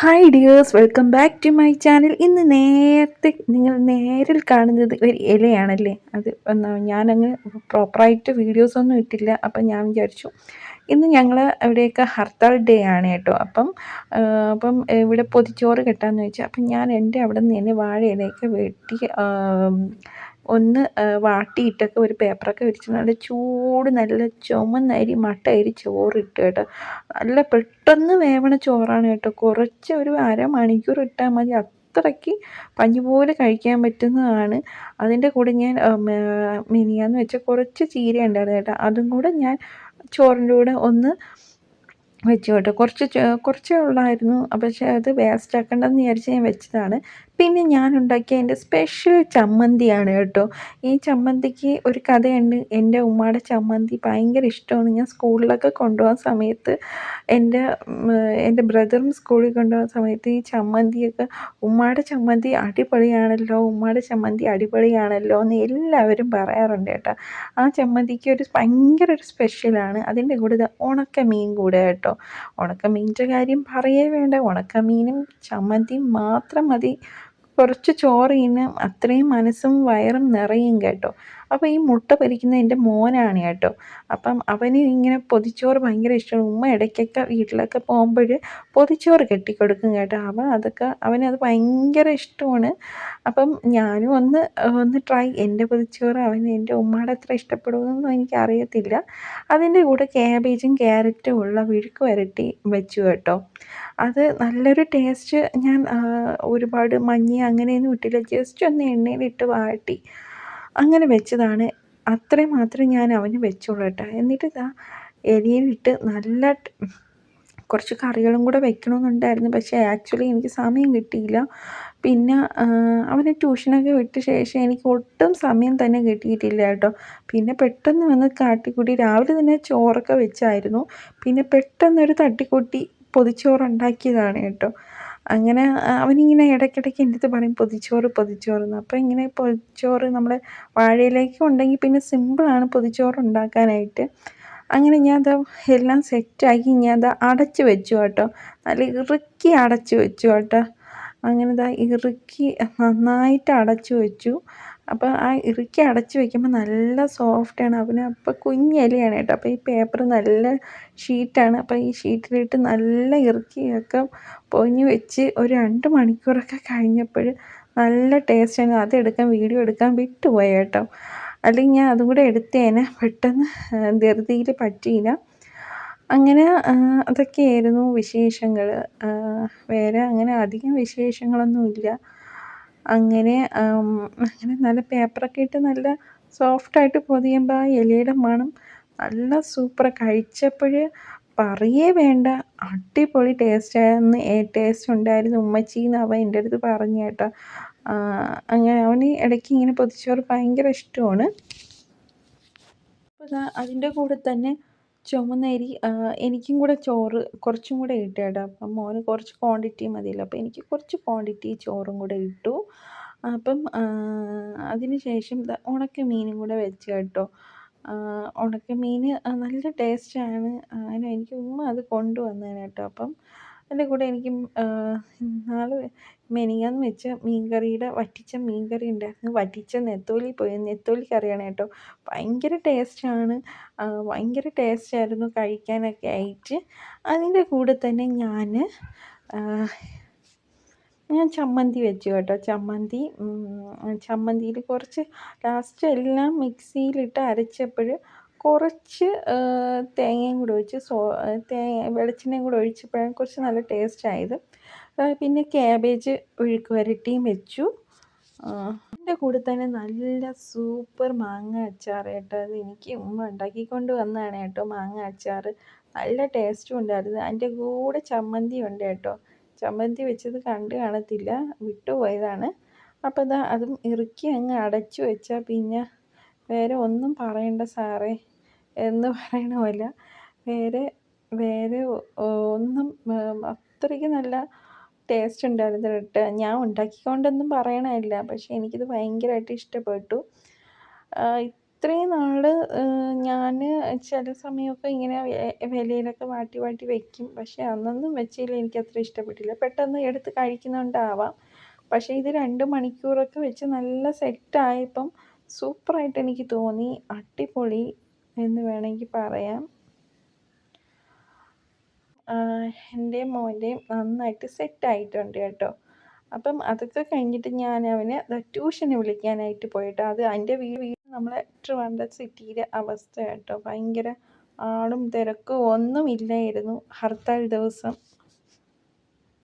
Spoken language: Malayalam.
Hi dears welcome back to my channel ഇന്ന് നേരത്തെ നിങ്ങൾ നേരിൽ കാണുന്നത് ഒരു ഇലയാണല്ലേ? അത് ഞാനങ്ങ് പ്രോപ്പറായിട്ട് വീഡിയോസൊന്നും ഇട്ടില്ല. അപ്പം ഞാൻ വിചാരിച്ചു ഇന്ന് ഞങ്ങൾ ഇവിടെയൊക്കെ ഹർത്താൽ ഡേ ആണ് കേട്ടോ. അപ്പം അപ്പം ഇവിടെ പൊതിച്ചോറ് കെട്ടാന്ന് വെച്ചാൽ അപ്പം ഞാൻ എന്റെ അവിടെ നിന്ന് തന്നെ വാഴ ഇലയൊക്കെ വെട്ടി ഒന്ന് വാട്ടിയിട്ടൊക്കെ ഒരു പേപ്പറൊക്കെ വിരിച്ച് നല്ല ചൂട് നല്ല ചുമന്ന അരി മട്ട അരി ചോറിട്ട് കേട്ടോ. നല്ല പെട്ടെന്ന് വേവണ ചോറാണ് കേട്ടോ. കുറച്ച് ഒരു അരമണിക്കൂർ ഇട്ടാൽ മതി. അത്രയ്ക്ക് പഞ്ഞി പോലെ കഴിക്കാൻ പറ്റുന്നതാണ്. അതിന്റെ കൂടെ ഞാൻ മിനിയാന്ന് വെച്ചാൽ കുറച്ച് ചീര ഉണ്ടായിരുന്നു കേട്ടോ. അതും കൂടെ ഞാൻ ചോറിന്റെ കൂടെ ഒന്ന് വെച്ചു കേട്ടോ കുറച്ച് കുറച്ചേ ഉള്ളായിരുന്നു. പക്ഷേ അത് വേസ്റ്റ് ആക്കണ്ടെന്ന് വിചാരിച്ച് ഞാൻ വെച്ചതാണ്. പിന്നെ ഞാൻ ഉണ്ടാക്കിയ എന്റെ സ്പെഷ്യൽ ചമ്മന്തിയാണ് കേട്ടോ. ഈ ചമ്മന്തിക്ക് ഒരു കഥയുണ്ട്. എന്റെ ഉമ്മയുടെ ചമ്മന്തി ഭയങ്കര ഇഷ്ടമാണ്. ഞാൻ സ്കൂളിലൊക്കെ കൊണ്ടുപോകാൻ സമയത്ത് എന്റെ എന്റെ ബ്രദറും സ്കൂളിൽ കൊണ്ടുപോകാൻ സമയത്ത് ഈ ചമ്മന്തിയൊക്കെ ഉമ്മയുടെ ചമ്മന്തി അടിപൊളിയാണല്ലോ ഉമ്മയുടെ ചമ്മന്തി അടിപൊളിയാണല്ലോ എന്ന് എല്ലാവരും പറയാറുണ്ട് കേട്ടോ. ആ ചമ്മന്തിക്ക് ഒരു ഭയങ്കര ഒരു സ്പെഷ്യലാണ് അതിന്റെ കൂടെ ഉണക്ക മീൻ കൂടെ കേട്ടോ. ഉണക്ക മീനിന്റെ കാര്യം പറയേ വേണ്ട. ഉണക്ക മീനും ചമ്മന്തിയും മാത്രം മതി. കുറച്ച് ചോറിന് അത്രയും മനസ്സും വയറും നിറയും കേട്ടോ. അപ്പോൾ ഈ മുട്ട പൊരിക്കുന്ന എന്റെ മോനാണ് കേട്ടോ. അപ്പം അവന് ഇങ്ങനെ പൊതിച്ചോറ് ഭയങ്കര ഇഷ്ടമാണ്. ഉമ്മ ഇടയ്ക്കൊക്കെ വീട്ടിലൊക്കെ പോകുമ്പോൾ പൊതിച്ചോറ് കെട്ടിക്കൊടുക്കും കേട്ടോ. അവൻ അതൊക്കെ അവനത് ഭയങ്കര ഇഷ്ടമാണ്. അപ്പം ഞാനും ഒന്ന് ഒന്ന് ട്രൈ എന്റെ പൊതിച്ചോറ് അവന് എന്റെ ഉമ്മയുടെ അത്ര ഇഷ്ടപ്പെടുമെന്നൊന്നും എനിക്കറിയത്തില്ല. അതിന്റെ കൂടെ ക്യാബേജും ക്യാരറ്റും ഉള്ള വിഴുക്ക് വരട്ടി വെച്ചു കേട്ടോ. അത് നല്ലൊരു ടേസ്റ്റ് ഞാൻ ഒരുപാട് മഞ്ഞ അങ്ങനെയൊന്നും ഇട്ടില്ല. ജസ്റ്റ് ഒന്ന് എണ്ണയിലിട്ട് വാട്ടി. അങ്ങനെ വെച്ചതാണ്. അത്രയും മാത്രമേ ഞാൻ അവന് വെച്ചുള്ളൂ കേട്ടോ. എന്നിട്ട് ഇതാ എലിയിലിട്ട് നല്ല കുറച്ച് കറികളും കൂടെ വെക്കണമെന്നുണ്ടായിരുന്നു. പക്ഷേ ആക്ച്വലി എനിക്ക് സമയം കിട്ടിയില്ല. പിന്നെ അവനെ ട്യൂഷനൊക്കെ വിട്ട ശേഷം എനിക്ക് ഒട്ടും സമയം തന്നെ കിട്ടിയിട്ടില്ല കേട്ടോ. പിന്നെ പെട്ടെന്ന് വന്ന് കാട്ടിക്കൂട്ടി രാവിലെ തന്നെ ചോറൊക്കെ വെച്ചായിരുന്നു. പിന്നെ പെട്ടെന്നൊരു തട്ടിക്കൂട്ടി പൊതിച്ചോറുണ്ടാക്കിയതാണ് കേട്ടോ. അങ്ങനെ അവനിങ്ങനെ ഇടയ്ക്കിടയ്ക്ക് എന്റെ അടുത്ത് പറയും പൊതിച്ചോറ് പൊതിച്ചോറെന്ന് അപ്പോൾ ഇങ്ങനെ പൊതിച്ചോറ് നമ്മൾ വാഴയിലേക്ക് ഉണ്ടെങ്കിൽ പിന്നെ സിമ്പിളാണ് പൊതിച്ചോറ് ഉണ്ടാക്കാനായിട്ട്. അങ്ങനെ ഞാൻ അത് എല്ലാം സെറ്റാക്കി ഞാൻ അത് അടച്ച് വെച്ചു കേട്ടോ. നല്ല ഇറുക്കി അടച്ച് വെച്ചു കേട്ടോ. അങ്ങനെ ഇതാ ഇറുക്കി നന്നായിട്ട് അടച്ചു വെച്ചു. അപ്പോൾ ആ ഇറുക്കി അടച്ചു വെക്കുമ്പോൾ നല്ല സോഫ്റ്റാണ് അവന് അപ്പോൾ കുഞ്ഞിലയാണ് കേട്ടോ. അപ്പോൾ ഈ പേപ്പർ നല്ല ഷീറ്റാണ് അപ്പോൾ ഈ ഷീറ്റിലിട്ട് നല്ല ഇറുക്കിയൊക്കെ പൊതിഞ്ഞ് വെച്ച് ഒരു രണ്ട് മണിക്കൂറൊക്കെ കഴിഞ്ഞപ്പോൾ നല്ല ടേസ്റ്റാണ് അതെടുക്കാൻ വീഡിയോ എടുക്കാൻ വിട്ടുപോയി കേട്ടോ. അല്ലെങ്കിൽ ഞാൻ അതും കൂടെ എടുത്തേനെ. പെട്ടെന്ന് ധൃതിയിൽ പറ്റിയില്ല. അങ്ങനെ അതൊക്കെയായിരുന്നു വിശേഷങ്ങൾ വേറെ അങ്ങനെ അധികം വിശേഷങ്ങളൊന്നുമില്ല അങ്ങനെ അങ്ങനെ നല്ല പേപ്പറൊക്കെ ഇട്ട് നല്ല സോഫ്റ്റായിട്ട് പൊതിയുമ്പോൾ ആ ഇലയുടെ മണം നല്ല സൂപ്പർ കഴിച്ചപ്പോൾ പറയേ വേണ്ട. അടിപൊളി ടേസ്റ്റായിരുന്നു ടേസ്റ്റ് ഉണ്ടായിരുന്നു. ഉമ്മച്ചി അവൻ എന്റെ അടുത്ത് പറഞ്ഞു കേട്ടോ. അങ്ങനെ അവന് ഇടയ്ക്ക് ഇങ്ങനെ പൊതിച്ചോറ് ഭയങ്കര ഇഷ്ടമാണ്. അപ്പോൾ അതിന്റെ കൂടെ തന്നെ ചുമന്നരി എനിക്കും കൂടെ ചോറ് കുറച്ചും കൂടെ ഇട്ടു കേട്ടോ. അപ്പം മോന് കുറച്ച് ക്വാണ്ടിറ്റി മതിയല്ലോ. അപ്പോൾ എനിക്ക് കുറച്ച് ക്വാണ്ടിറ്റി ചോറും കൂടെ ഇട്ടു. അപ്പം അതിന് ശേഷം ഉണക്ക മീനും കൂടെ വെച്ച് കേട്ടോ. ഉണക്കമീൻ നല്ല ടേസ്റ്റാണ് അങ്ങനെ എനിക്ക് ഉമ്മ അത് കൊണ്ടുവന്നതാണ് കേട്ടോ. അപ്പം അതിന്റെ കൂടെ എനിക്ക് നാളെ മെനിഞ്ഞാന്ന് വെച്ച മീൻകറിയുടെ വറ്റിച്ച മീൻകറി ഉണ്ടായിരുന്നു. വറ്റിച്ച നെത്തോലി പോയി. നെത്തോലി കറിയാണ് കേട്ടോ. ഭയങ്കര ടേസ്റ്റാണ് ഭയങ്കര ടേസ്റ്റായിരുന്നു കഴിക്കാനൊക്കെ ആയിട്ട്. അതിന്റെ കൂടെ തന്നെ ഞാൻ ഞാൻ ചമ്മന്തി വെച്ചു കേട്ടോ. ചമ്മന്തി ചമ്മന്തിയിൽ കുറച്ച് ലാസ്റ്റ് എല്ലാം മിക്സിയിലിട്ട് അരച്ചപ്പോൾ കുറച്ച് തേങ്ങയും കൂടെ ഒഴിച്ച് സോ തേങ്ങ വെളിച്ചെണ്ണയും കൂടെ ഒഴിച്ചപ്പോഴാണ് കുറച്ച് നല്ല ടേസ്റ്റ് ആയത്. പിന്നെ ക്യാബേജ് ഒഴുക്ക് വരട്ടിയും വെച്ചു. എന്റെ കൂടെ തന്നെ നല്ല സൂപ്പർ മാങ്ങ അച്ചാർ കേട്ടോ അത് എനിക്ക് ഉമ്മ ഉണ്ടാക്കിക്കൊണ്ട് വന്നതാണ് കേട്ടോ മാങ്ങ അച്ചാർ. നല്ല ടേസ്റ്റും ഉണ്ടായിരുന്നു. അതിന്റെ കൂടെ ചമ്മന്തി ഉണ്ട് കേട്ടോ ചമ്മന്തി വെച്ചത് കണ്ട് കാണത്തില്ല. വിട്ടുപോയതാണ് അപ്പോൾ അതും ഇറുക്കി അങ്ങ് അടച്ചു വെച്ചാൽ പിന്നെ വേറെ ഒന്നും പറയണ്ട സാറേ. എന്ന് പറയണ പോലെ വേറെ വേറെ ഒന്നും അത്രയ്ക്ക് നല്ല ടേസ്റ്റ് ഉണ്ടായിരുന്നു കേട്ടോ ഞാൻ ഉണ്ടാക്കിക്കൊണ്ടൊന്നും പറയണമല്ല പക്ഷേ എനിക്കിത് ഭയങ്കരമായിട്ട് ഇഷ്ടപ്പെട്ടു. ഇത്രയും നാൾ ഞാൻ ചില സമയമൊക്കെ ഇങ്ങനെ വിലയിലൊക്കെ വാട്ടി വാട്ടി വെക്കും. പക്ഷേ അന്നൊന്നും വെച്ചതിൽ അത്ര ഇഷ്ടപ്പെട്ടില്ല. പെട്ടെന്ന് എടുത്ത് കഴിക്കുന്നതുകൊണ്ടാവാം പക്ഷേ ഇത് രണ്ട് മണിക്കൂറൊക്കെ വെച്ച് നല്ല സെറ്റായപ്പം സൂപ്പറായിട്ട് എനിക്ക് തോന്നി. അടിപൊളി. എന്ന് വേണമെങ്കിൽ പറയാം. എന്റെയും മോന്റെയും നന്നായിട്ട് സെറ്റായിട്ടുണ്ട് കേട്ടോ. അപ്പം അതൊക്കെ കഴിഞ്ഞിട്ട് ഞാൻ അവനെ ട്യൂഷന് വിളിക്കാനായിട്ട് പോയിട്ട്. അത് അതിന്റെ വീട് നമ്മളെ ട്രിവാൻഡ്രം സിറ്റിയിലെ അവസ്ഥ കേട്ടോ ഭയങ്കര ആളും തിരക്കും ഒന്നുമില്ലായിരുന്നു. ഹർത്താൽ ദിവസം.